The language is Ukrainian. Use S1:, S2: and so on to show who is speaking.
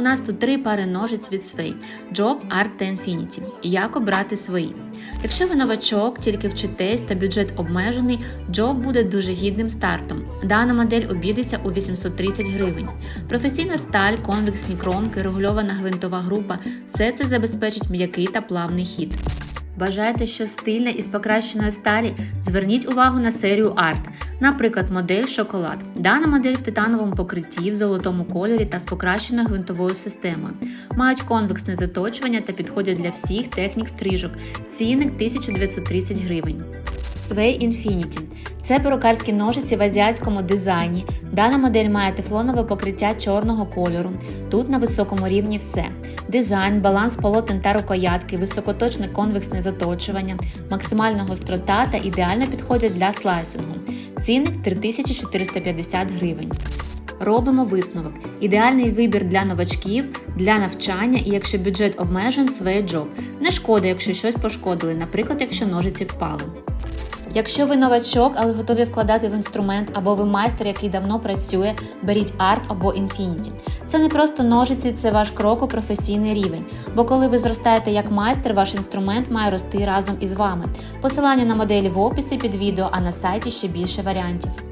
S1: У нас тут три пари ножиць від Sway – Job, Art та Infinity. Як обрати свої? Якщо ви новачок, тільки вчитесь та бюджет обмежений, Job буде дуже гідним стартом. Дана модель обійдеться у 830 гривень. Професійна сталь, конвексні кромки, регульована гвинтова група – все це забезпечить м'який та плавний хід. Бажаєте щось стильне із покращеної сталі? Зверніть увагу на серію Art, наприклад, модель Шоколад. Дана модель в титановому покритті в золотому кольорі та з покращеною гвинтовою системою. Мають конвексне заточування та підходять для всіх технік стрижок. Цінник 1930 гривень. Sway Infinity – це перукарські ножиці в азіатському дизайні. Дана модель має тефлонове покриття чорного кольору. Тут на високому рівні все: дизайн, баланс полотен та рукоятки, високоточне конвексне заточування, максимальна гострота та ідеально підходять для слайсингу. Цінник 3450 гривень. Робимо висновок. Ідеальний вибір для новачків, для навчання і якщо бюджет обмежен, своє джоб. Не шкода, якщо щось пошкодили, наприклад, якщо ножиці впали. Якщо ви новачок, але готові вкладати в інструмент, або ви майстер, який давно працює, беріть арт або інфініті. Це не просто ножиці, це ваш крок у професійний рівень. Бо коли ви зростаєте як майстер, ваш інструмент має рости разом із вами. Посилання на моделі в описі під відео, а на сайті ще більше варіантів.